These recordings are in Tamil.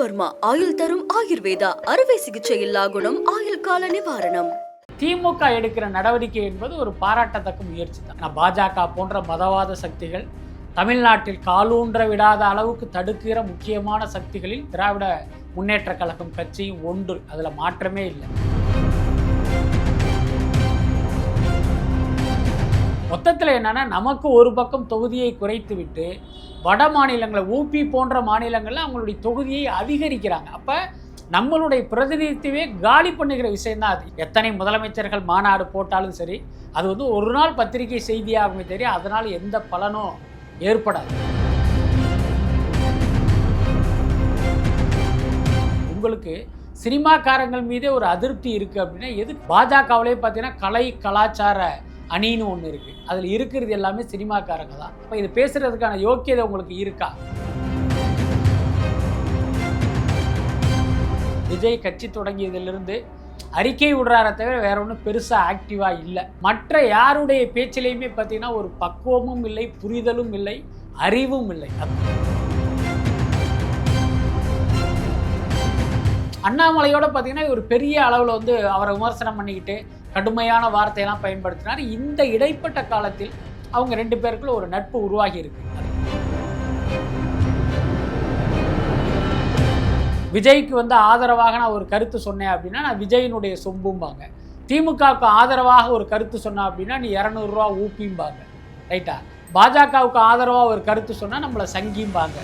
வர்மா ஆயுள் தரும் ஆயுர்வேதா அறுவை சிகிச்சை இல்லா குணம் ஆயுள் கால நிவாரணம். திமுக எடுக்கிற நடவடிக்கை என்பது ஒரு பாராட்டத்தக்க முயற்சி தான். பாஜக போன்ற மதவாத சக்திகள் தமிழ்நாட்டில் காலூன்ற விடாத அளவுக்கு தடுக்கிற முக்கியமான சக்திகளில் திராவிட முன்னேற்ற கழகம் கட்சியும் ஒன்று. அதில் மாற்றமே இல்லை. மொத்தத்தில் என்னென்னா நமக்கு ஒரு பக்கம் தொகுதியை குறைத்து விட்டு வட மாநிலங்களை ஊபி போன்ற மாநிலங்களில் அவங்களுடைய தொகுதியை அதிகரிக்கிறாங்க. அப்போ நம்மளுடைய பிரதிநிதித்துவே காலி பண்ணுகிற விஷயம் தான் அது. எத்தனை முதலமைச்சர்கள் மாநாடு போட்டாலும் சரி அது வந்து ஒரு நாள் பத்திரிகை செய்தியாகுமே தெரியும் அதனால் எந்த பலனும் ஏற்படாது. உங்களுக்கு சினிமாக்காரங்கள் மீதே ஒரு அதிருப்தி இருக்குது அப்படின்னா எது பாஜகவிலே பார்த்தீங்கன்னா கலை கலாச்சார அணின்னு ஒன்று இருக்குது அதில் இருக்கிறது எல்லாமே சினிமாக்காரங்க தான். அப்போ இது பேசுகிறதுக்கான யோக்கியதை உங்களுக்கு இருக்கா? விஜய் கட்சி தொடங்கியதிலிருந்து அறிக்கை விடுறார தவிர வேற ஒன்றும் பெருசாக ஆக்டிவாக இல்லை. மற்ற யாருடைய பேச்சிலையுமே பார்த்தீங்கன்னா ஒரு பக்குவமும் இல்லை புரிதலும் இல்லை அறிவும் இல்லை. அண்ணாமலையோட பார்த்தீங்கன்னா ஒரு பெரிய அளவில் வந்து அவரை விமர்சனம் பண்ணிக்கிட்டு கடுமையான வார்த்தையெல்லாம் பயன்படுத்தினார். இந்த இடைப்பட்ட காலத்தில் அவங்க ரெண்டு பேருக்குள்ள ஒரு நட்பு உருவாகி இருக்கு. விஜய்க்கு வந்து ஆதரவாக நான் ஒரு கருத்து சொன்னேன் அப்படின்னா நான் விஜயினுடைய சொம்பும்பாங்க. திமுகவுக்கு ஆதரவாக ஒரு கருத்து சொன்னேன் அப்படின்னா நீ இரநூறுவா ஊப்பிம்பாங்க. ரைட்டா? பாஜகவுக்கு ஆதரவாக ஒரு கருத்து சொன்னால் நம்மளை சங்கிம்பாங்க.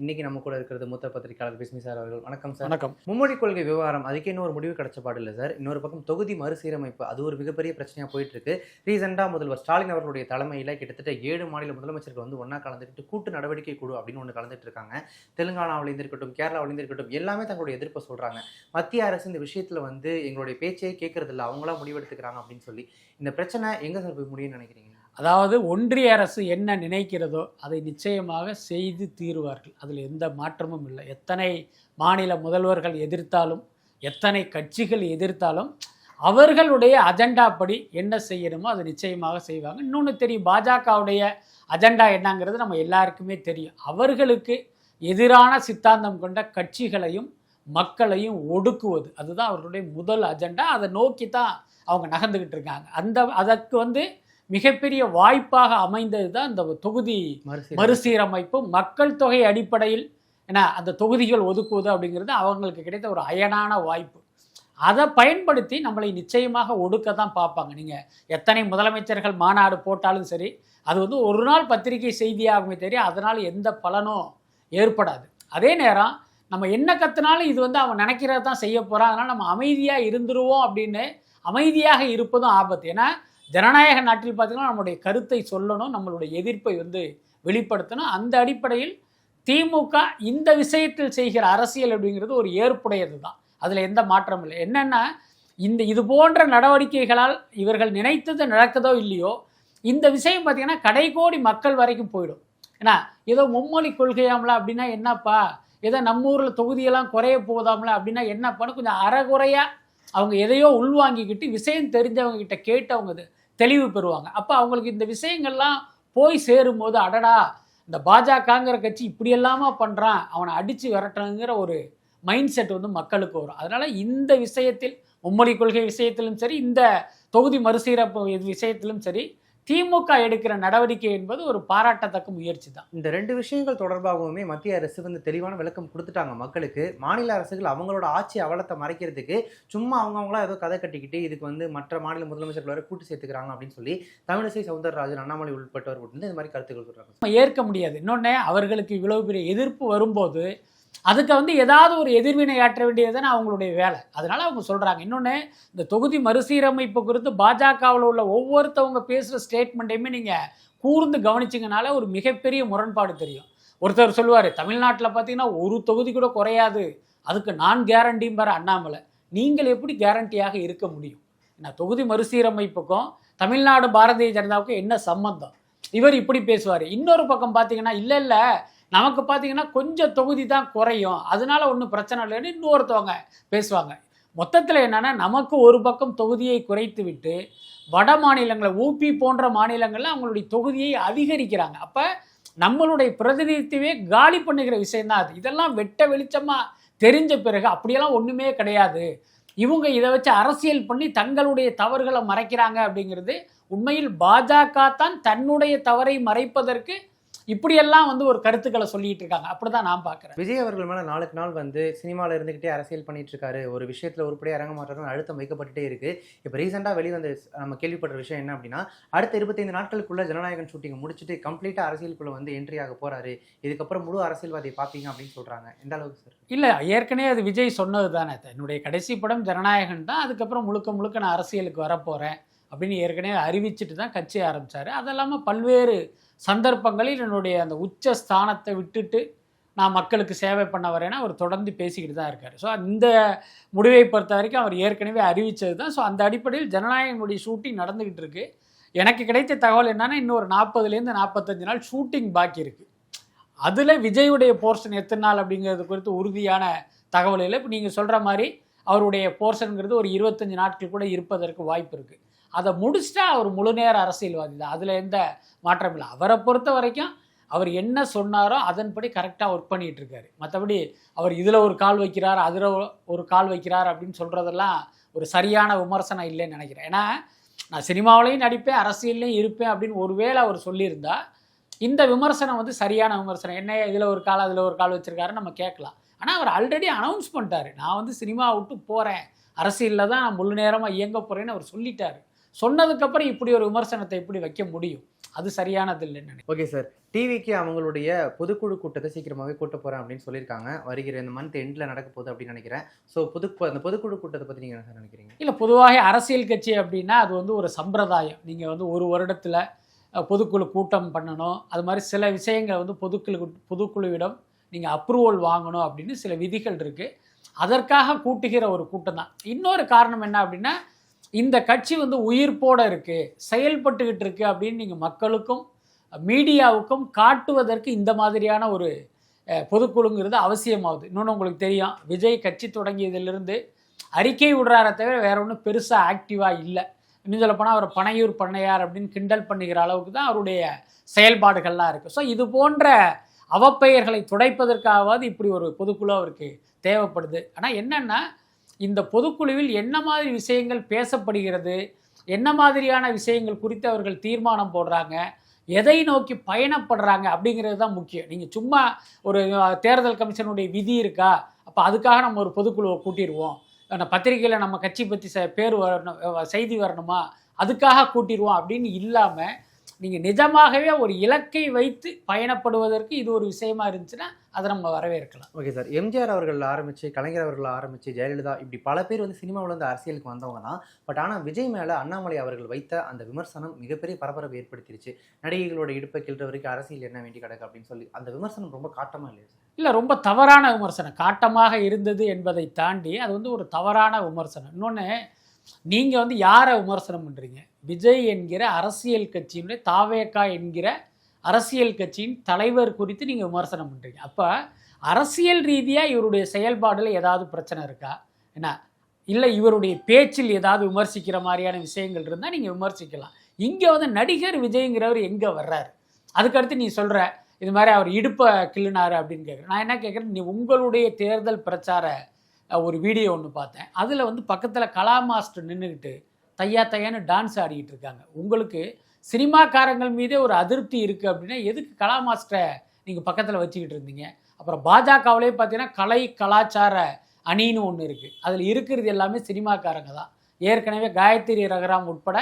இன்னைக்கு நம்ம கூட இருக்கிறது மூத்த பத்திரிகையாளர் பிஸ்மி சார் அவர்கள். வணக்கம் சார். வணக்கம். மும்மொழி கொள்கை விவகாரம் அதுக்கு இன்னும் ஒரு முடிவு கிடைச்ச பாடு இல்லை சார். இன்னொரு பக்கம் தொகுதி மறுசீரமைப்பு அது ஒரு மிகப்பெரிய பிரச்சனையாக போயிட்டு இருக்கு ரீசெண்டாக முதல்வர் ஸ்டாலின் அவர்களுடைய தலைமையில் கிட்டத்தட்ட ஏழு மாநில முதலமைச்சர்கள் வந்து ஒன்றா கலந்துக்கிட்டு கூட்டு நடவடிக்கை குழு அப்படின்னு ஒன்று கலந்துட்டு இருக்காங்க. தெலுங்கானாவிலேருந்து இருக்கட்டும் கேரளாவிலேருந்து இருக்கட்டும் எல்லாமே தங்களுடைய எதிர்ப்பை சொல்கிறாங்க மத்திய அரசு இந்த விஷயத்தில் வந்து எங்களுடைய பேச்சையே கேட்கறது இல்லை அவங்களா முடிவெடுத்துக்கிறாங்க அப்படின்னு சொல்லி. இந்த பிரச்சனை எங்கே சார் போய் முடியும்னு நினைக்கிறீங்க? அதாவது ஒன்றிய அரசு என்ன நினைக்கிறதோ அதை நிச்சயமாக செய்து தீருவார்கள். அதில் எந்த மாற்றமும் இல்லை. எத்தனை மாநில முதல்வர்கள் எதிர்த்தாலும் எத்தனை கட்சிகள் எதிர்த்தாலும் அவர்களுடைய அஜெண்டா படி என்ன செய்யணுமோ அதை நிச்சயமாக செய்வாங்க. இன்னொன்று தெரியும் பாஜகவுடைய அஜெண்டா என்னங்கிறது நம்ம எல்லாருக்குமே தெரியும். அவர்களுக்கு எதிரான சித்தாந்தம் கொண்ட கட்சிகளையும் மக்களையும் ஒடுக்குவது. அதுதான் அவர்களுடைய முதல் அஜெண்டா. அதை நோக்கி தான் அவங்க நகர்ந்துக்கிட்டு இருக்காங்க. அந்த அதற்கு வந்து மிகப்பெரிய வாய்ப்பாக அமைந்தது தான் இந்த தொகுதி மறுசீரமைப்பு. மக்கள் தொகை அடிப்படையில் ஏன்னா அந்த தொகுதிகள் ஒதுக்குவது அப்படிங்கிறது அவங்களுக்கு கிடைத்த ஒரு அயனான வாய்ப்பு. அதை பயன்படுத்தி நம்மளை நிச்சயமாக ஒடுக்க தான் பார்ப்பாங்க. நீங்கள் எத்தனை முதலமைச்சர்கள் மாநாடு போட்டாலும் சரி அது வந்து ஒரு நாள் பத்திரிகை செய்தியாகுமே தெரியும் அதனால் எந்த பலனும் ஏற்படாது. அதே நேரம் நம்ம என்ன கத்துனாலும் இது வந்து அவன் நினைக்கிறத தான் செய்ய போகிறான் அதனால் நம்ம அமைதியாக இருந்துருவோம் அப்படின்னு அமைதியாக இருப்பதும் ஆபத்து. ஏன்னா ஜனநாயக நாட்டில் பார்த்தீங்கன்னா நம்மளுடைய கருத்தை சொல்லணும் நம்மளுடைய எதிர்ப்பை வந்து வெளிப்படுத்தணும். அந்த அடிப்படையில் திமுக இந்த விஷயத்தில் செய்கிற அரசியல் அப்படிங்கிறது ஒரு ஏற்புடையது தான். அதில் எந்த மாற்றமும் இல்லை. என்னென்னா இந்த இது போன்ற நடவடிக்கைகளால் இவர்கள் நினைத்தது நடக்குதோ இல்லையோ இந்த விஷயம் பார்த்தீங்கன்னா கடைகோடி மக்கள் வரைக்கும் போயிடும். ஏன்னா ஏதோ மும்மொழி கொள்கையாமல அப்படின்னா என்னப்பா? ஏதோ நம்ம ஊரில் தொகுதியெல்லாம் குறைய போதாமல அப்படின்னா என்னப்பான்னு கொஞ்சம் அறகுறையாக அவங்க எதையோ உள்வாங்கிக்கிட்டு விஷயம் தெரிஞ்சவங்க கிட்ட கேட்டு அவங்க இது தெளிவு பெறுவாங்க. அப்போ அவங்களுக்கு இந்த விஷயங்கள்லாம் போய் சேரும்போது அடடா இந்த பாஜகங்கிற கட்சி இப்படி பண்ணுறான் அவனை அடித்து விரட்டணுங்கிற ஒரு மைண்ட் செட் வந்து மக்களுக்கு வரும். அதனால் இந்த விஷயத்தில் மும்மொழி கொள்கை விஷயத்திலும் சரி இந்த தொகுதி மறுசீரப்பு விஷயத்திலும் சரி திமுக எடுக்கிற நடவடிக்கை என்பது ஒரு பாராட்டத்தக்க முயற்சி தான் இந்த ரெண்டு விஷயங்கள் தொடர்பாகவுமே மத்திய அரசு வந்து தெளிவான விளக்கம் கொடுத்துட்டாங்க மக்களுக்கு. மாநில அரசுகள் அவங்களோட ஆட்சி அவலத்தை மறைக்கிறதுக்கு சும்மா அவங்கவுங்களா ஏதோ கதை கட்டிக்கிட்டு இதுக்கு வந்து மற்ற மாநில முதலமைச்சர்கள் வரை கூட்டு சேர்த்துக்கிறாங்க அப்படின்னு சொல்லி தமிழிசை சவுந்தரராஜன் அண்ணாமலை உள்பட்டவர் வந்து இந்த மாதிரி கருத்துக்கள் சொல்றாங்க. ஏற்க முடியாது. இன்னொன்று அவர்களுக்கு இவ்வளவு பெரிய எதிர்ப்பு வரும்போது அதுக்கு வந்து ஏதாவது ஒரு எதிர்வினை ஆற்ற வேண்டியது தானே அவங்களுடைய வேலை. அதனால அவங்க சொல்கிறாங்க இன்னொன்று இந்த தொகுதி மறுசீரமைப்பு குறித்து பாஜகவில் உள்ள ஒவ்வொருத்தவங்க பேசுகிற ஸ்டேட்மெண்ட்டையுமே நீங்கள் கூர்ந்து கவனிச்சிங்கனால ஒரு மிகப்பெரிய முரண்பாடு தெரியும். ஒருத்தர் சொல்லுவார் தமிழ்நாட்டில் பார்த்தீங்கன்னா ஒரு தொகுதி கூட குறையாது. அதுக்கு நான் கேரண்டியும் பெற அண்ணாமலை. நீங்கள் எப்படி கேரண்டியாக இருக்க முடியும்? நான் தொகுதி மறுசீரமைப்புக்கும் தமிழ்நாடு பாரதிய ஜனதாவுக்கும் என்ன சம்பந்தம்? இவர் இப்படி பேசுவார். இன்னொரு பக்கம் பார்த்தீங்கன்னா இல்லை இல்லை. நமக்கு பார்த்தீங்கன்னா கொஞ்சம் தொகுதி தான் குறையும். அதனால ஒன்றும் பிரச்சனை இல்லைன்னு இன்னொருத்தவங்க பேசுவாங்க. மொத்தத்தில் என்னென்னா நமக்கு ஒரு பக்கம் தொகுதியை குறைத்து விட்டு வட மாநிலங்களை ஊபி போன்ற மாநிலங்களில் அவங்களுடைய தொகுதியை அதிகரிக்கிறாங்க. அப்போ நம்மளுடைய பிரதிநிதித்துவே காலி பண்ணுகிற விஷயந்தான் அது. இதெல்லாம் வெட்ட வெளிச்சமாக தெரிஞ்ச பிறகு அப்படியெல்லாம் ஒன்றுமே கிடையாது. இவங்க இதை வச்சு அரசியல் பண்ணி தங்களுடைய தவறுகளை மறைக்கிறாங்க அப்படிங்கிறது உண்மையில் பாஜக தான் தன்னுடைய தவறை மறைப்பதற்கு இப்படியெல்லாம் வந்து ஒரு கருத்துக்களை சொல்லிட்டு இருக்காங்க. அப்படிதான் நான் பார்க்குறேன் விஜய் அவர்கள் மேல நாளுக்கு நாள் வந்து சினிமாவில் இருந்துகிட்டே அரசியல் பண்ணிட்டு இருக்காரு. ஒரு விஷயத்துல உருப்படியாக இறங்க மாட்டாருன்னு அழுத்தம் வைக்கப்பட்டுட்டே இருக்கு. இப்போ ரீசெண்டாக வெளிவந்த நம்ம கேள்விப்பட்ட விஷயம் என்ன அப்படின்னா அடுத்த இருபத்தைந்து நாட்களுக்குள்ள ஜனநாயகன் ஷூட்டிங் முடிச்சுட்டு கம்ப்ளீட்டாக அரசியலுக்குள்ள வந்து என்ட்ரி ஆக போறாரு. இதுக்கப்புறம் முழு அரசியல்வாதியை பார்ப்பீங்க அப்படின்னு சொல்றாங்க. எந்த அளவுக்கு சார் இல்லை ஏற்கனவே அது விஜய் சொன்னது தானே என்னுடைய கடைசி படம் ஜனநாயகன் தான். அதுக்கப்புறம் முழுக்க முழுக்க நான் அரசியலுக்கு வரப்போகிறேன் அப்படின்னு ஏற்கனவே அறிவிச்சிட்டு தான் கட்சி ஆரம்பித்தார் அது இல்லாமல் பல்வேறு சந்தர்ப்பங்களில் என்னுடைய அந்த உச்ச ஸ்தானத்தை விட்டுட்டு நான் மக்களுக்கு சேவை பண்ண வரேன்னா அவர் தொடர்ந்து பேசிக்கிட்டு தான் இருக்கார். ஸோ இந்த முடிவை பொறுத்த வரைக்கும் அவர் ஏற்கனவே அறிவித்தது தான். ஸோ அந்த அடிப்படையில் ஜனநாயகனுடைய ஷூட்டிங் நடந்துக்கிட்டு இருக்குது எனக்கு கிடைத்த தகவல் என்னென்னா இன்னொரு நாற்பதுலேருந்து நாற்பத்தஞ்சு நாள் ஷூட்டிங் பாக்கி இருக்குது அதில் விஜயுடைய போர்ஷன் எத்தனை நாள் அப்படிங்கிறது குறித்து உறுதியான தகவல் இல்லை. இப்போ நீங்கள் சொல்கிற மாதிரி அவருடைய போர்ஷனுங்கிறது ஒரு இருபத்தஞ்சி நாட்கள் கூட இருப்பதற்கு வாய்ப்பு இருக்குது அதை முடிச்சுட்டா அவர் முழு நேர அரசியல்வாதி தான். அதில் எந்த மாற்றம் இல்லை. அவரை பொறுத்த வரைக்கும் அவர் என்ன சொன்னாரோ அதன்படி கரெக்டாக ஒர்க் பண்ணிகிட்டு இருக்காரு. மற்றபடி அவர் இதில் ஒரு கால் வைக்கிறார் அதில் ஒரு கால் வைக்கிறார் அப்படின்னு சொல்கிறதெல்லாம் ஒரு சரியான விமர்சனம் இல்லைன்னு நினைக்கிறேன். ஏன்னா நான் சினிமாவிலையும் நடிப்பேன் அரசியல்லையும் இருப்பேன் அப்படின்னு ஒருவேளை அவர் சொல்லியிருந்தா இந்த விமர்சனம் வந்து சரியான விமர்சனம். என்ன இதில் ஒரு கால் அதில் ஒரு கால் வச்சுருக்காரு நம்ம கேட்கலாம். ஆனால் அவர் ஆல்ரெடி அனௌன்ஸ் பண்ணிட்டாரு. நான் வந்து சினிமா விட்டு போகிறேன் அரசியலில் தான் நான் முழு நேரமாக இயங்க போகிறேன்னு அவர் சொல்லிட்டாரு. சொன்னதுக்கப்புறம் இப்படி ஒரு விமர்சனத்தை எப்படி வைக்க முடியும்? அது சரியானது இல்லைன்னு ஓகே சார். டிவிக்கு அவங்களுடைய பொதுக்குழு கூட்டத்தை சீக்கிரமாகவே கூட்ட போகிறேன் அப்படின்னு சொல்லியிருக்காங்க. வருகிற இந்த மந்த் எண்டில் நடக்க போகுது அப்படின்னு நினைக்கிறேன். ஸோ பொது அந்த பொதுக்குழு கூட்டத்தை பற்றி நீங்கள் என்ன சார் நினைக்கிறீங்க? இல்லை பொதுவாக அரசியல் கட்சி அப்படின்னா அது வந்து ஒரு சம்பிரதாயம். நீங்கள் வந்து ஒரு வருடத்தில் பொதுக்குழு கூட்டம் பண்ணணும். அது மாதிரி சில விஷயங்களை வந்து பொதுக்குழு பொதுக்குழுவிடம் நீங்கள் அப்ரூவல் வாங்கணும் அப்படின்னு சில விதிகள் இருக்குது அதற்காக கூட்டுகிற ஒரு கூட்டம் தான். இன்னொரு காரணம் என்ன அப்படின்னா இந்த கட்சி வந்து உயிர்ப்போட இருக்குது செயல்பட்டுக்கிட்டு இருக்குது அப்படின்னு நீங்கள் மக்களுக்கும் மீடியாவுக்கும் காட்டுவதற்கு இந்த மாதிரியான ஒரு பொதுக்குழுங்கிறது அவசியமாகுது. இன்னொன்று உங்களுக்கு தெரியும் விஜய் கட்சி தொடங்கியதிலிருந்து அறிக்கை விடுறார தவிர வேற ஒன்றும் பெருசாக ஆக்டிவாக இல்லை. இன்னும் சொல்லப்போனால் அவர் பனையூர் பண்ணையார் அப்படின்னு கிண்டல் பண்ணுகிற அளவுக்கு தான் அவருடைய செயல்பாடுகள்லாம் இருக்குது ஸோ இது போன்ற அவப்பெயர்களை துடைப்பதற்காகவாது இப்படி ஒரு பொதுக்குழு அவருக்கு தேவைப்படுது. ஆனால் என்னென்னா இந்த பொதுக்குழுவில் என்ன மாதிரி விஷயங்கள் பேசப்படுகிறது? என்ன மாதிரியான விஷயங்கள் குறித்து அவர்கள் தீர்மானம் போடுறாங்க? எதை நோக்கி பயணப்படுறாங்க? அப்படிங்கிறது தான் முக்கியம். நீங்கள் சும்மா ஒரு தேர்தல் கமிஷனுடைய விதி இருக்கா? அப்போ அதுக்காக நம்ம ஒரு பொதுக்குழுவை கூட்டிடுவோம். அந்த பத்திரிகையில் நம்ம கட்சி பற்றி ச பேர் வரணும் செய்தி வரணுமா? அதுக்காக கூட்டிடுவோம் அப்படின்னு இல்லாமல் நீங்கள் நிஜமாகவே ஒரு இலக்கை வைத்து பயணப்படுவதற்கு இது ஒரு விஷயமா இருந்துச்சுன்னா அதை நம்ம வரவேற்கலாம். Okay sir. எம்ஜிஆர் அவர்கள் ஆரம்பிச்சு கலைஞர் அவர்கள் ஆரம்பிச்சு ஜெயலலிதா இப்படி பல பேர் வந்து சினிமாவில் வந்து அரசியலுக்கு வந்தவங்க தான் பட் ஆனால் விஜய் மேலே அண்ணாமலை அவர்கள் வைத்த அந்த விமர்சனம் மிகப்பெரிய பரபரப்பை ஏற்படுத்திருச்சு. நடிகைகளோட இடுப்பை கிள்ற வரைக்கும் அரசியல் என்ன வேண்டி கிடக்கு அப்படின்னு சொல்லி அந்த விமர்சனம் ரொம்ப காட்டமா இல்லையா சார்? இல்லை ரொம்ப தவறான விமர்சனம். காட்டமாக இருந்தது என்பதை தாண்டி அது வந்து ஒரு தவறான விமர்சனம். இன்னொன்று நீங்கள் வந்து யாரை விமர்சனம் பண்ணுறீங்க விஜய் என்கிற அரசியல் கட்சியினுடைய தாவேக்கா என்கிற அரசியல் கட்சியின் தலைவர் குறித்து நீங்கள் விமர்சனம் பண்ணுறீங்க அப்போ அரசியல் ரீதியாக இவருடைய செயல்பாடில் ஏதாவது பிரச்சனை இருக்கா? என்ன? இல்லை இவருடைய பேச்சில் ஏதாவது விமர்சிக்கிற மாதிரியான விஷயங்கள் இருந்தால் நீங்கள் விமர்சிக்கலாம். இங்கே வந்து நடிகர் விஜய்ங்கிறவர் எங்கே வர்றார்? அதுக்கடுத்து நீ சொல்கிற இது மாதிரி அவர் இடுப்பை கிள்ளினார் அப்படின்னு கேட்குறேன் நான் என்ன கேட்குறேன் நீ உங்களுடைய தேர்தல் பிரச்சார ஒரு வீடியோ ஒன்று பார்த்தேன். அதில் வந்து பக்கத்தில் கலா மாஸ்டர் நின்றுக்கிட்டு தையா தையான்னு டான்ஸ் ஆடிக்கிட்டு இருக்காங்க. உங்களுக்கு சினிமாக்காரங்கள் மீதே ஒரு அதிருப்தி இருக்குது அப்படின்னா எதுக்கு கலா மாஸ்டரை நீங்கள் பக்கத்தில் வச்சுக்கிட்டு இருந்தீங்க? அப்புறம் பாஜகவிலே பார்த்தீங்கன்னா கலை கலாச்சார அணின்னு ஒன்று இருக்குது அதில் இருக்கிறது எல்லாமே சினிமாக்காரங்க தான். ஏற்கனவே காயத்ரி ரகராம் உட்பட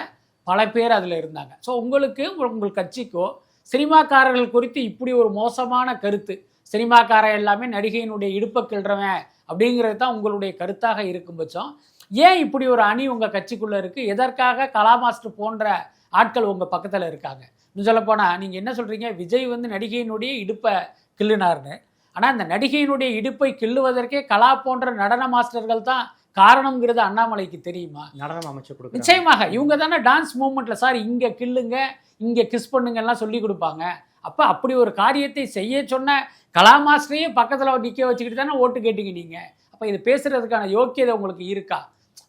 பல பேர் அதில் இருந்தாங்க. ஸோ உங்களுக்கு உங்கள் கட்சிக்கோ சினிமாக்காரர்கள் குறித்து இப்படி ஒரு மோசமான கருத்து சினிமாக்காரன் எல்லாமே நடிகையினுடைய இடுப்பை கிள்றவன் அப்படிங்கிறது தான் உங்களுடைய கருத்தாக இருக்கும் பட்சம். ஏன் இப்படி ஒரு அணி உங்கள் கட்சிக்குள்ளே இருக்குது எதற்காக கலா மாஸ்டர் போன்ற ஆட்கள் உங்கள் பக்கத்தில் இருக்காங்க? இன்னும் சொல்லப்போனால் நீங்கள் என்ன சொல்கிறீங்க விஜய் வந்து நடிகையினுடைய இடுப்பை கிள்ளுனார்னு ஆனால் அந்த நடிகையினுடைய இடுப்பை கிள்ளுவதற்கே கலா போன்ற நடன மாஸ்டர்கள் தான் காரணம்ங்கிறது அண்ணாமலைக்கு தெரியுமா? நடனம் அமைச்சு கொடுக்குறாங்க. நிச்சயமாக. இவங்க தானே டான்ஸ் மூமெண்ட்ல சார் இங்க கில்லுங்க இங்க கிஸ் பண்ணுங்கலாம் சொல்லி கொடுப்பாங்க. அப்ப அப்படி ஒரு காரியத்தை செய்ய சொன்ன கலா மாஸ்டரையே பக்கத்துல நிக்க வச்சுக்கிட்டு தானே ஓட்டு கேட்டீங்க நீங்க. அப்ப இது பேசுறதுக்கான யோக்கியதை உங்களுக்கு இருக்கா?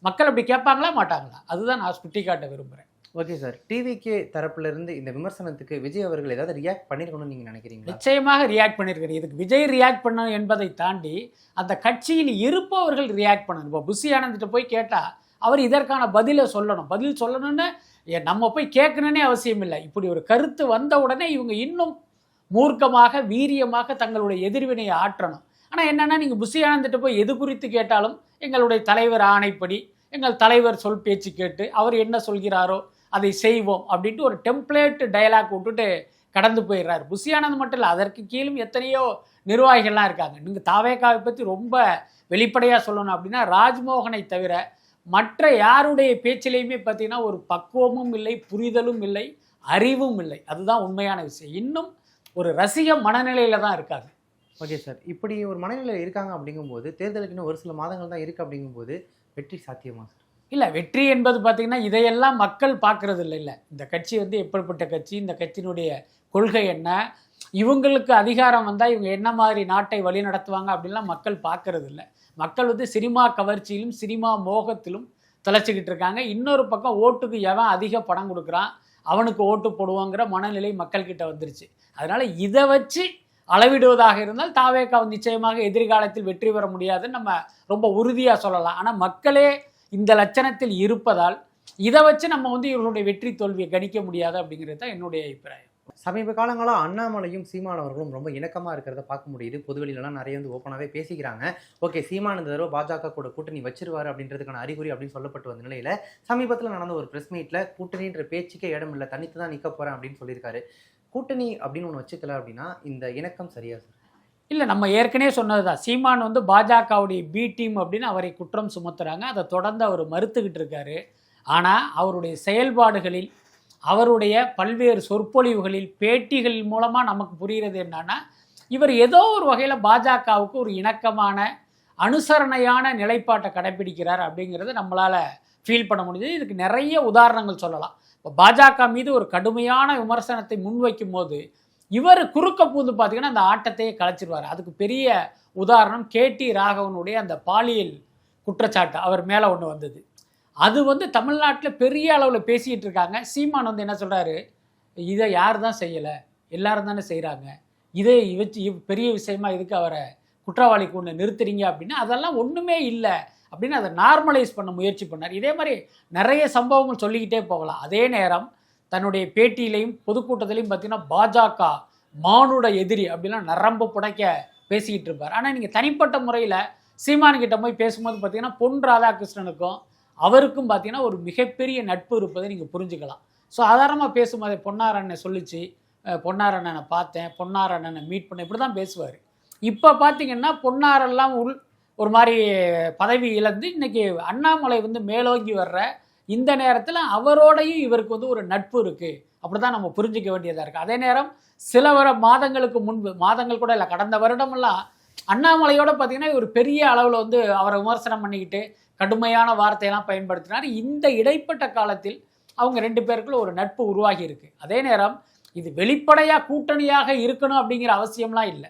மக்கள் அப்படி கேட்பாங்களா மாட்டாங்களா? அதுதான் நான் சுட்டி காட்ட விரும்புறேன். Okay sir. டிவிகே தரப்புல இருந்து இந்த விமர்சனத்துக்கு விஜய் அவர்கள் ஏதாவது ரியாக்ட் பண்ணிருக்கணும்னு நீங்க நினைக்கிறீங்களா? நிச்சயமாக ரியாக்ட் பண்ணியிருக்காரு இதுக்கு விஜய் ரியாக்ட் பண்ணணும் என்பதை தாண்டி அந்த கட்சியில் இருப்பவர்கள் ரியாக்ட் பண்ணணும். இப்போ புஷி ஆனந்திட்ட போய் கேட்டால் அவர் இதற்கான பதிலை சொல்லணும். பதில் சொல்லணும்னு ஏ, நம்ம போய் கேட்கணுன்னே அவசியம் இல்லை. இப்படி ஒரு கருத்து வந்த உடனே இவங்க இன்னும் மூர்க்கமாக வீரியமாக தங்களுடைய எதிர்வினையை ஆற்றணும். ஆனால் என்னென்னா நீங்கள் புஷி போய் எது குறித்து கேட்டாலும் எங்களுடைய தலைவர் ஆணைப்படி எங்கள் தலைவர் சொல் பேச்சு கேட்டு அவர் என்ன சொல்கிறாரோ அதை செய்வோம் அப்படின்ட்டு ஒரு டெம்ப்ளேட் டயலாக் விட்டுட்டு கடந்து போயிடுறாரு. புஷி மட்டும் இல்லை அதற்கு கீழும் எத்தனையோ நிர்வாகிகள்லாம் இருக்காங்க. நீங்கள் தாவேக்காவை பற்றி ரொம்ப வெளிப்படையாக சொல்லணும் அப்படின்னா ராஜ்மோகனை தவிர மற்ற யாருடைய பேச்சிலையுமே பார்த்தீங்கன்னா ஒரு பக்குவமும் இல்லை புரிதலும் இல்லை அறிவும் இல்லை. அதுதான் உண்மையான விஷயம். இன்னும் ஒரு ரசிக மனநிலையில தான் இருக்காங்க. Okay sir. இப்படி ஒரு மனநிலை இருக்காங்க அப்படிங்கும்போது தேர்தலுக்கு இன்னும் ஒரு சில மாதங்கள் தான் இருக்கு அப்படிங்கும்போது வெற்றி சாத்தியமா சார்? இல்லை வெற்றி என்பது பார்த்தீங்கன்னா இதையெல்லாம் மக்கள் பார்க்கறது இல்லை இல்லை இந்த கட்சி வந்து எப்படிப்பட்ட கட்சி இந்த கட்சியினுடைய கொள்கை என்ன இவங்களுக்கு அதிகாரம் வந்தால் இவங்க என்ன மாதிரி நாட்டை வழி நடத்துவாங்க அப்படின்லாம் மக்கள் பார்க்கறது இல்லை மக்கள் வந்து சினிமா கவர்ச்சியிலும் சினிமா மோகத்திலும் தொலைச்சிக்கிட்டு இருக்காங்க. இன்னொரு பக்கம் ஓட்டுக்கு எவன் அதிக படம் கொடுக்குறான் அவனுக்கு ஓட்டு போடுவோங்கிற மனநிலை மக்கள்கிட்ட வந்துருச்சு. அதனால் இதை வச்சு அளவிடுவதாக இருந்தால் தாவேக்கா நிச்சயமாக எதிர்காலத்தில் வெற்றி பெற முடியாதுன்னு நம்ம ரொம்ப உறுதியாக சொல்லலாம். ஆனால் மக்களே இந்த லட்சணத்தில் இருப்பதால் இதை வச்சு நம்ம வந்து இவர்களுடைய வெற்றி தோல்வியை கணிக்க முடியாது அப்படிங்கிறது தான் என்னுடைய அபிப்பிராயம். சமீப காலங்களாக அண்ணாமலையும் சீமான் அவர்களும் ரொம்ப இணக்கமாக இருக்கிறத பார்க்க முடியுது. பொதுவெளியிலலாம் நிறைய வந்து ஓப்பனாகவே பேசிக்கிறாங்க. ஓகே சீமான இந்த தடவை பாஜக கூட கூட்டணி வச்சிருவார் அப்படின்றதுக்கான அறிகுறி அப்படின்னு சொல்லப்பட்டு வந்த நிலையில் சமீபத்தில் நடந்த ஒரு பிரஸ் மீட்டில் கூட்டணின்ற பேச்சுக்கே இடம் இல்லை தனித்து தான் நிற்க போகிறேன் அப்படின்னு சொல்லியிருக்காரு. கூட்டணி அப்படின்னு ஒன்று வச்சுக்கல அப்படின்னா இந்த இணக்கம் சரியா சார்? இல்லை நம்ம ஏற்கனவே சொன்னது தான் சீமான் வந்து பாஜகவுடைய பி டீம் அப்படின்னு அவரை குற்றம் சுமத்துறாங்க. அதை தொடர்ந்து அவர் மறுத்துக்கிட்டு இருக்காரு. ஆனால் அவருடைய செயல்பாடுகளில் அவருடைய பல்வேறு சொற்பொழிவுகளில் பேட்டிகள் மூலமாக நமக்கு புரிகிறது என்னன்னா இவர் ஏதோ ஒரு வகையில் பாஜகவுக்கு ஒரு இணக்கமான அனுசரணையான நிலைப்பாட்டை கடைபிடிக்கிறார் அப்படிங்கிறத நம்மளால் ஃபீல் பண்ண முடியுது. இதுக்கு நிறைய உதாரணங்கள் சொல்லலாம். இப்போ பாஜக மீது ஒரு கடுமையான விமர்சனத்தை முன்வைக்கும் போது இவர் குறுக்க பூந்து பார்த்தீங்கன்னா அந்த ஆட்டத்தையே கலைச்சிருவார். அதுக்கு பெரிய உதாரணம் கேடி ராகவனுடைய அந்த பாலியல் குற்றச்சாட்டு அவர் மேலே ஒன்று வந்தது. அது வந்து தமிழ்நாட்டில் பெரிய அளவில் பேசிக்கிட்டு இருக்காங்க. சீமான் வந்து என்ன சொல்கிறாரு இதை யார் தான் செய்யலை? எல்லாரும் தானே செய்கிறாங்க இதே வச்சு இவ் பெரிய விஷயமா இதுக்கு அவரை குற்றவாளி கொண்டு நிறுத்துறீங்க அப்படின்னா அதெல்லாம் ஒன்றுமே இல்லை அப்படின்னு அதை நார்மலைஸ் பண்ண முயற்சி பண்ணார். இதே மாதிரி நிறைய சம்பவங்கள் சொல்லிக்கிட்டே போகலாம். அதே நேரம் தன்னுடைய பேட்டியிலையும் பொதுக்கூட்டத்திலையும் பார்த்தீங்கன்னா பாஜக மானுட எதிரி அப்படிலாம் நரம்பு புடைக்க பேசிக்கிட்டு இருப்பார். ஆனால் நீங்கள் தனிப்பட்ட முறையில் சீமான் கிட்ட போய் பேசும்போது பார்த்தீங்கன்னா பொன் ராதாகிருஷ்ணனுக்கும் அவருக்கும் பார்த்தீங்கன்னா ஒரு மிகப்பெரிய நட்பு இருப்பதை நீங்கள் புரிஞ்சுக்கலாம். ஸோ சாதாரணமாக பேசும்போது பொன்னார் அண்ணன் சொல்லிச்சு அஹ் பொன்னார் அண்ணனை பார்த்தேன் பொன்னார் அண்ணனை மீட் பண்ண இப்படி தான் பேசுவார். இப்போ பார்த்தீங்கன்னா பொன்னாரெல்லாம் உள் ஒரு மாதிரி பதவி இழந்து இன்னைக்கு அண்ணாமலை வந்து மேலோங்கி வர்ற இந்த நேரத்தில் அவரோடையும் இவருக்கு வந்து ஒரு நட்பு இருக்குது அப்படி தான் நம்ம புரிஞ்சிக்க வேண்டியதாக இருக்குது அதே நேரம் சில வர மாதங்களுக்கு முன்பு மாதங்கள் கூட இல்லை கடந்த வருடமெல்லாம் அண்ணாமலையோட பார்த்தீங்கன்னா ஒரு பெரிய அளவில் வந்து அவரை விமர்சனம் பண்ணிக்கிட்டு கடுமையான வார்த்தையெல்லாம் பயன்படுத்தினார். இந்த இடைப்பட்ட காலத்தில் அவங்க ரெண்டு பேருக்குள்ள ஒரு நட்பு உருவாகி இருக்கு. அதே நேரம் இது வெளிப்படையாக கூட்டணியாக இருக்கணும் அப்படிங்கிற அவசியம்லாம் இல்லை.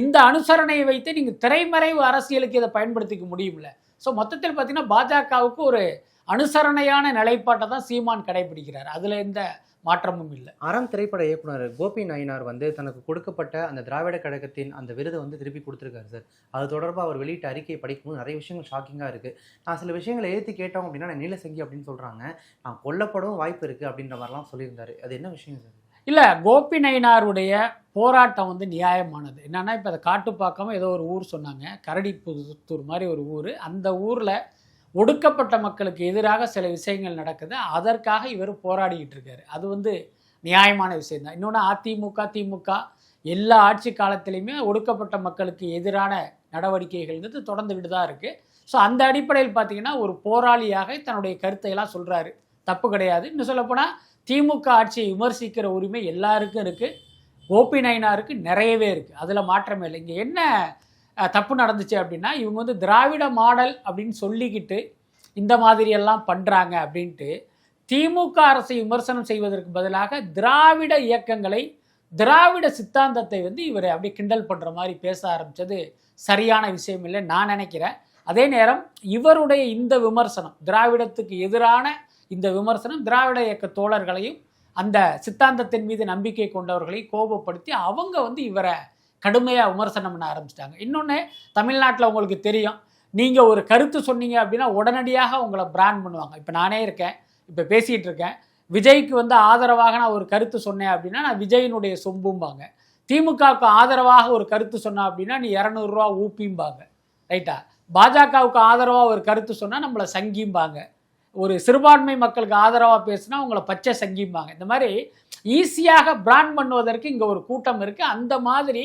இந்த அனுசரணையை வைத்து நீங்கள் திரைமறைவு அரசியலுக்கு இதை பயன்படுத்திக்க முடியும்ல. ஸோ மொத்தத்தில் பார்த்தீங்கன்னா பாஜகவுக்கு ஒரு அனுசரணையான நிலைப்பாட்டை தான் சீமான் கடைபிடிக்கிறார். அதில் எந்த மாற்றமும் இல்லை. அறம் திரைப்பட இயக்குனர் கோபி நயினார் வந்து தனக்கு கொடுக்கப்பட்ட அந்த திராவிட கழகத்தின் அந்த விருதை வந்து திருப்பி கொடுத்துருக்காரு சார். அது தொடர்பாக அவர் வெளியிட்ட அறிக்கையை படிக்கும்போது நிறைய விஷயங்கள் ஷாக்கிங்காக இருக்குது நான் சில விஷயங்களை ஏற்றி கேட்டோம் அப்படின்னா நான் நீலசங்கி அப்படின்னு சொல்கிறாங்க நான் கொல்லப்படவும் வாய்ப்பு இருக்குது அப்படின்ற மாதிரிலாம் சொல்லியிருந்தாரு. அது என்ன விஷயம் சார்? இல்லை கோபி நயினாருடைய போராட்டம் வந்து நியாயமானது. என்னன்னா இப்போ அதை காட்டுப்பாக்கம் ஏதோ ஒரு ஊர் சொன்னாங்க. கரடிப்புத்தூர் மாதிரி ஒரு ஊர். அந்த ஊரில் ஒடுக்கப்பட்ட மக்களுக்கு எதிராக சில விஷயங்கள் நடக்குது. அதற்காக இவர் போராடிக்கிட்டு இருக்காரு. அது வந்து நியாயமான விஷயம் தான் இன்னொன்று அதிமுக திமுக எல்லா ஆட்சி காலத்திலையுமே ஒடுக்கப்பட்ட மக்களுக்கு எதிரான நடவடிக்கைகள்ங்கிறது தொடர்ந்துக்கிட்டு தான் இருக்குது ஸோ அந்த அடிப்படையில் பார்த்தீங்கன்னா ஒரு போராளியாக தன்னுடைய கருத்தையெல்லாம் சொல்கிறாரு தப்பு கிடையாது. இன்னும் சொல்லப்போனால் திமுக ஆட்சியை விமர்சிக்கிற உரிமை எல்லாருக்கும் இருக்குது ஓபி நைனாருக்கு நிறையவே இருக்குது அதில் மாற்றமே இல்லை. இங்கே என்ன தப்பு நடந்துச்சு அப்படின்னா இவங்க வந்து திராவிட மாடல் அப்படின்னு சொல்லிக்கிட்டு இந்த மாதிரியெல்லாம் பண்ணுறாங்க அப்படின்ட்டு திமுக அரசை விமர்சனம் செய்வதற்கு பதிலாக திராவிட இயக்கங்களை திராவிட சித்தாந்தத்தை வந்து இவர் அப்படியே கிண்டல் பண்ணுற மாதிரி பேச ஆரம்பித்தது சரியான விஷயம் இல்லை நான் நினைக்கிறேன். அதே நேரம் இவருடைய இந்த விமர்சனம் திராவிடத்துக்கு எதிரான இந்த விமர்சனம் திராவிட இயக்க தோழர்களையும் அந்த சித்தாந்தத்தின் மீது நம்பிக்கை கொண்டவர்களையும் கோபப்படுத்தி அவங்க வந்து இவரை கடுமையாக விமர்சனம் பண்ண ஆரம்பிச்சிட்டாங்க. இன்னொன்று தமிழ்நாட்டில் உங்களுக்கு தெரியும் நீங்கள் ஒரு கருத்து சொன்னீங்க அப்படின்னா உடனடியாக உங்களை பிராண்ட் பண்ணுவாங்க. இப்போ நானே இருக்கேன் இப்போ பேசிகிட்டு இருக்கேன். விஜய்க்கு வந்து ஆதரவாக நான் ஒரு கருத்து சொன்னேன் அப்படின்னா நான் விஜயினுடைய சொம்பும்பாங்க. திமுகவுக்கு ஆதரவாக ஒரு கருத்து சொன்னா அப்படின்னா நீ இரநூறுவா ஊப்பிம்பாங்க. ரைட்டா பாஜகவுக்கு ஆதரவாக ஒரு கருத்து சொன்னால் நம்மளை சங்கிம்பாங்க. ஒரு சிறுபான்மை மக்களுக்கு ஆதரவாக பேசுனா உங்களை பச்சை சங்கிம்பாங்க. இந்த மாதிரி ஈஸியாக பிராண்ட் பண்ணுவதற்கு இங்கே ஒரு கூட்டம் இருக்குது அந்த மாதிரி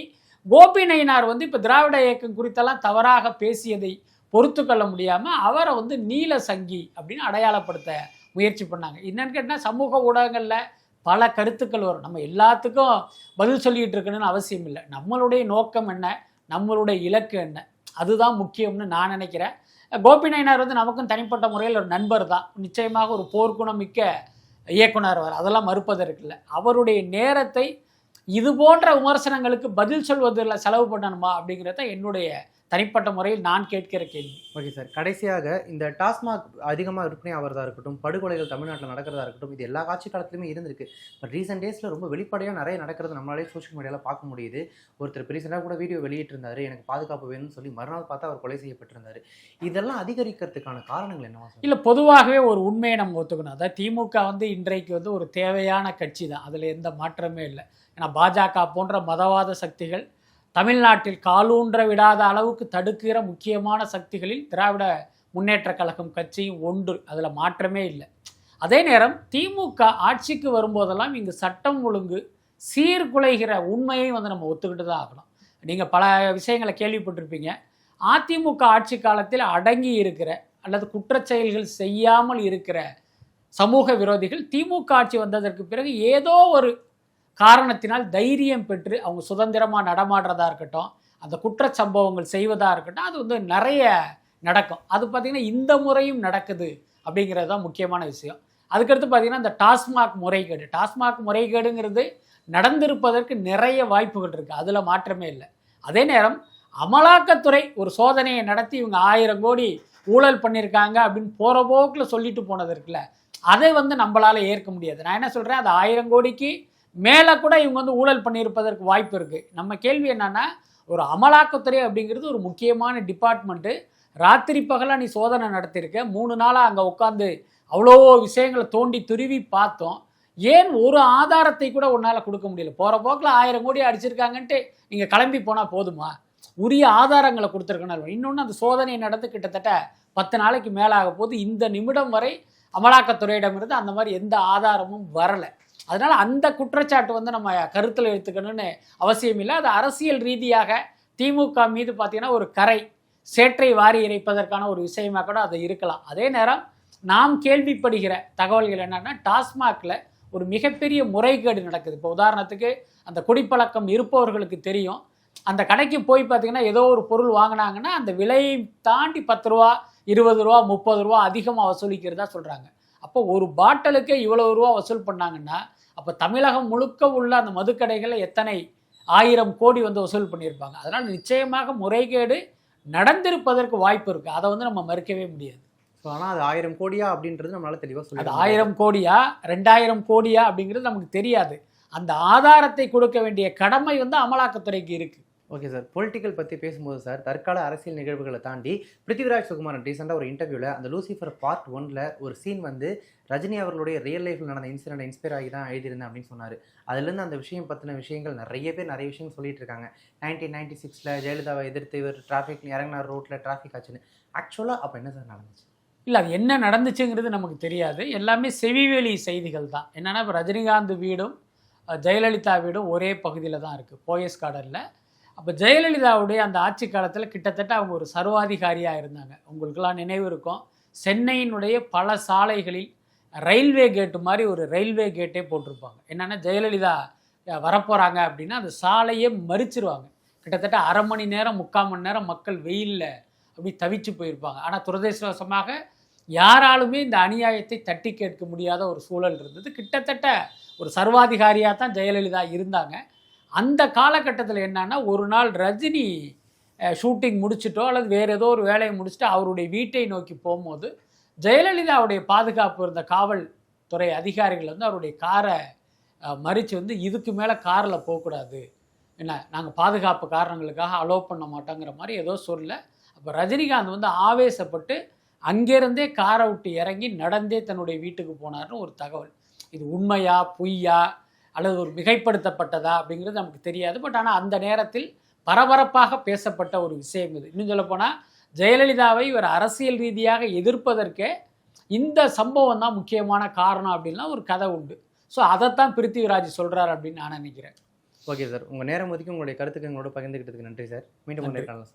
கோபி நயினார் வந்து இப்போ திராவிட இயக்கம் குறித்தெல்லாம் தவறாக பேசியதை பொறுத்து கொள்ள முடியாமல் அவரை வந்து நீல சங்கி அப்படின்னு அடையாளப்படுத்த முயற்சி பண்ணாங்க. என்னன்னு கேட்டால் சமூக ஊடகங்களில் பல கருத்துக்கள் வரும். நம்ம எல்லாத்துக்கும் பதில் சொல்லிட்டு இருக்கணும்னு அவசியம் இல்லை. நம்மளுடைய நோக்கம் என்ன? நம்மளுடைய இலக்கு என்ன? அதுதான் முக்கியம்னு நான் நினைக்கிறேன். கோபி நயினார் வந்து நமக்கும் தனிப்பட்ட முறையில் ஒரு நண்பர் தான். நிச்சயமாக ஒரு போர்க்குணம் மிக்க இயக்குனர் அவர். அதெல்லாம் மறுப்பதற்கில்ல அவருடைய நேரத்தை இது போன்ற விமர்சனங்களுக்கு பதில் சொல்வதில் செலவு பண்ணணுமா அப்படிங்கிறத என்னுடைய தனிப்பட்ட முறையில் நான் கேட்கிற கேள்வி. Okay sir. கடைசியாக இந்த டாஸ்மாக் அதிகமாக விற்பனை ஆகிறதா இருக்கட்டும் படுகொலைகள் தமிழ்நாட்டில் நடக்கிறதா இருக்கட்டும் இது எல்லா ஆட்சி காலத்துலையுமே இருந்திருக்கு. பட் ரீசெண்ட் டேஸில் ரொம்ப வெளிப்படையாக நிறைய நடக்கிறது நம்மளாலே சோஷியல் மீடியாவில் பார்க்க முடியுது. ஒருத்தர் ரீசெண்டாக கூட வீடியோ வெளியிட்டிருந்தாரு எனக்கு பாதுகாப்பு வேணும்னு சொல்லி மறுநாள் பார்த்தா அவர் கொலை செய்யப்பட்டிருந்தாரு. இதெல்லாம் அதிகரிக்கிறதுக்கான காரணங்கள் என்னவா இல்லை பொதுவாகவே ஒரு உண்மையை நம்ம ஒத்துக்கணும். அதாவது திமுக வந்து இன்றைக்கு வந்து ஒரு தேவையான கட்சி தான் அதில் எந்த மாற்றமே இல்லை. ஏன்னா பாஜக போன்ற மதவாத சக்திகள் தமிழ்நாட்டில் காலூன்ற விடாத அளவுக்கு தடுக்கிற முக்கியமான சக்திகளில் திராவிட முன்னேற்ற கழகம் கட்சியும் ஒன்று. அதில் மாற்றமே இல்லை. அதே நேரம் திமுக ஆட்சிக்கு வரும்போதெல்லாம் இங்கு சட்டம் ஒழுங்கு சீர்குலைகிற உண்மையை வந்து நம்ம ஒத்துக்கிட்டு தான் ஆகணும். நீங்கள் பல விஷயங்களை கேள்விப்பட்டிருப்பீங்க. அதிமுக ஆட்சி காலத்தில் அடங்கி இருக்கிற அல்லது குற்றச்செயல்கள் செய்யாமல் இருக்கிற சமூக விரோதிகள் திமுக ஆட்சி வந்ததற்கு பிறகு ஏதோ ஒரு காரணத்தினால் தைரியம் பெற்று அவங்க சுதந்திரமாக நடமாடுறதா இருக்கட்டும் அந்த குற்ற சம்பவங்கள் செய்வதாக இருக்கட்டும் அது வந்து நிறைய நடக்கும். அது பார்த்திங்கன்னா இந்த முறையும் நடக்குது அப்படிங்கிறது தான் முக்கியமான விஷயம். அதுக்கடுத்து பார்த்திங்கன்னா இந்த டாஸ்மாக் முறைகேடு. டாஸ்மாக் முறைகேடுங்கிறது நடந்திருப்பதற்கு நிறைய வாய்ப்புகள் இருக்குது அதில் மாற்றமே இல்லை. அதே நேரம் அமலாக்கத்துறை ஒரு சோதனையை நடத்தி இவங்க ஆயிரம் கோடி ஊழல் பண்ணியிருக்காங்க அப்படின்னு போகிற போக்கில் சொல்லிட்டு போனது இருக்குல்ல அதை வந்து நம்மளால் ஏற்க முடியாது. நான் என்ன சொல்கிறேன் அது ஆயிரம் கோடிக்கு மேலே கூட இவங்க வந்து ஊழல் பண்ணியிருப்பதற்கு வாய்ப்பு இருக்குது நம்ம கேள்வி என்னென்னா ஒரு அமலாக்கத்துறை அப்படிங்கிறது ஒரு முக்கியமான டிபார்ட்மெண்ட்டு. ராத்திரி பகலாக நீ சோதனை நடத்தியிருக்க. மூணு நாளாக அங்கே உட்காந்து அவ்வளோ விஷயங்களை தோண்டி துருவி பார்த்தோம். ஏன் ஒரு ஆதாரத்தை கூட உன்னால் கொடுக்க முடியல? போகிற போக்கில் ஆயிரம் கோடி அடிச்சிருக்காங்கன்ட்டு நீங்கள் கிளம்பி போனால் போதுமா? உரிய ஆதாரங்களை கொடுத்துருக்கணும் இன்னொன்று அந்த சோதனை நடந்து கிட்டத்தட்ட பத்து நாளைக்கு மேலாக போது இந்த நிமிடம் வரை அமலாக்கத்துறையிடமிருந்து அந்த மாதிரி எந்த ஆதாரமும் வரலை. அதனால் அந்த குற்றச்சாட்டு வந்து நம்ம கருத்தில் எடுத்துக்கணும்னு அவசியம் இல்லை. அது அரசியல் ரீதியாக திமுக மீது பார்த்தீங்கன்னா ஒரு கரை சேற்றை வாரி இறைப்பதற்கான ஒரு விஷயமாக கூட அது இருக்கலாம். அதே நேரம் நாம் கேள்விப்படுகிற தகவல்கள் என்னன்னா டாஸ்மாகில் ஒரு மிகப்பெரிய முறைகேடு நடக்குது. இப்போ உதாரணத்துக்கு அந்த குடிப்பழக்கம் இருப்பவர்களுக்கு தெரியும். அந்த கடைக்கு போய் பார்த்தீங்கன்னா ஏதோ ஒரு பொருள் வாங்கினாங்கன்னா அந்த விலையை தாண்டி பத்து ரூபா இருபது ரூபா முப்பது ரூபா அதிகமாக வசூலிக்கிறதா சொல்கிறாங்க அப்போ ஒரு பாட்டிலுக்கு இவ்வளோ ரூபா வசூல் பண்ணாங்கன்னா அப்போ தமிழகம் முழுக்க உள்ள அந்த மதுக்கடைகளில் எத்தனை ஆயிரம் கோடி வந்து வசூல் பண்ணியிருப்பாங்க. அதனால் நிச்சயமாக முறைகேடு நடந்திருப்பதற்கு வாய்ப்பு இருக்குது அதை வந்து நம்ம மறுக்கவே முடியாது. ஸோ ஆனால் அது ஆயிரம் கோடியா அப்படின்றது நம்மளால தெளிவாக அது சொல்லி ஆயிரம் கோடியா ரெண்டாயிரம் கோடியா அப்படிங்கிறது நமக்கு தெரியாது. அந்த ஆதாரத்தை கொடுக்க வேண்டிய கடமை வந்து அமலாக்கத்துறைக்கு இருக்கு. Okay sir. பொலிட்டிக்கல் பற்றி பேசும்போது சார் தற்கால அரசியல் நிகழ்வுகளை தாண்டி பிருத்திவிராஜ் சுகுமாரன் ரீசெண்டாக ஒரு இன்டர்வியூவில் அந்த லூசிஃபர் பார்ட் ஒன்ல ஒரு சீன் வந்து ரஜினி அவர்களுடைய ரியல் லைஃப்பில் நடந்த இன்சிடென்ட் இன்ஸ்பயர் ஆகி தான் எழுதியிருந்தேன் அப்படின்னு சொன்னார். அதுலேருந்து அந்த விஷயம் பற்றின விஷயங்கள் நிறைய பேர் நிறைய விஷயம் சொல்லிட்டு இருக்காங்க. நைன்டீன் நைன்டி சிக்ஸில் ஜெயலலிதாவை எதிர்த்து இவர் டிராஃபிக் இறங்கினார் ரோட்டில் டிராஃபிக் ஆச்சுன்னு. ஆக்சுவலாக அப்போ என்ன சார் நடந்துச்சு? இல்லை அது என்ன நடந்துச்சுங்கிறது நமக்கு தெரியாது. எல்லாமே செவிவெளி செய்திகள் தான். என்னென்னா இப்போ ரஜினிகாந்த் வீடும் ஜெயலலிதா வீடும் ஒரே பகுதியில் தான் இருக்குது போயஸ் கார்டனில் அப்போ ஜெயலலிதாவுடைய அந்த ஆட்சி காலத்தில் கிட்டத்தட்ட அவங்க ஒரு சர்வாதிகாரியாக இருந்தாங்க. உங்களுக்கெல்லாம் நினைவு இருக்கும். சென்னையினுடைய பல சாலைகளில் ரயில்வே கேட்டு மாதிரி ஒரு ரயில்வே கேட்டே போட்டிருப்பாங்க. என்னென்னா ஜெயலலிதா வரப்போகிறாங்க அப்படின்னா அந்த சாலையே மறிச்சிருவாங்க. கிட்டத்தட்ட அரை மணி நேரம் முக்கால் மணி நேரம் மக்கள் வெயிலில் அப்படி தவிச்சு போயிருப்பாங்க. ஆனால் துரதிருஷ்டவசமாக யாராலுமே இந்த அநியாயத்தை தட்டி கேட்க முடியாத ஒரு சூழல் இருந்தது. கிட்டத்தட்ட ஒரு சர்வாதிகாரியாக தான் ஜெயலலிதா இருந்தாங்க. அந்த காலகட்டத்தில் என்னன்னா ஒரு நாள் ரஜினி ஷூட்டிங் முடிச்சிட்டோ அல்லது வேறு ஏதோ ஒரு வேலையை முடிச்சுட்டு அவருடைய வீட்டை நோக்கி போகும்போது ஜெயலலிதாவுடைய பாதுகாப்பு இருந்த காவல்துறை அதிகாரிகள் வந்து அவருடைய காரை மறித்து வந்து இதுக்கு மேலே காரில் போகக்கூடாது. என்ன நாங்கள் பாதுகாப்பு காரணங்களுக்காக அலோவ் பண்ண மாட்டோங்கிற மாதிரி ஏதோ சொல்ல அப்போ ரஜினிகாந்த் வந்து ஆவேசப்பட்டு அங்கேருந்தே காரை விட்டு இறங்கி நடந்தே தன்னுடைய வீட்டுக்கு போனார்னு ஒரு தகவல். இது உண்மையா பொய்யா அல்லது ஒரு மிகைப்படுத்தப்பட்டதா அப்படிங்கிறது நமக்கு தெரியாது. பட் ஆனால் அந்த நேரத்தில் பரபரப்பாக பேசப்பட்ட ஒரு விஷயம் இது. இன்னும் சொல்லப்போனால் ஜெயலலிதாவை இவர் அரசியல் ரீதியாக எதிர்ப்பதற்கே இந்த சம்பவம் தான் முக்கியமான காரணம் அப்படின்லாம் ஒரு கதை உண்டு. ஸோ அதைத்தான் பிருத்திவிராஜ் சொல்றாரு அப்படின்னு நான் நினைக்கிறேன். Okay sir. உங்கள் நேரம் ஒதுக்கி உங்களுடைய கருத்துக்கு எங்களோட பகிர்ந்துக்கிட்டதுக்கு நன்றி சார். மீண்டும் சந்திக்கலாம்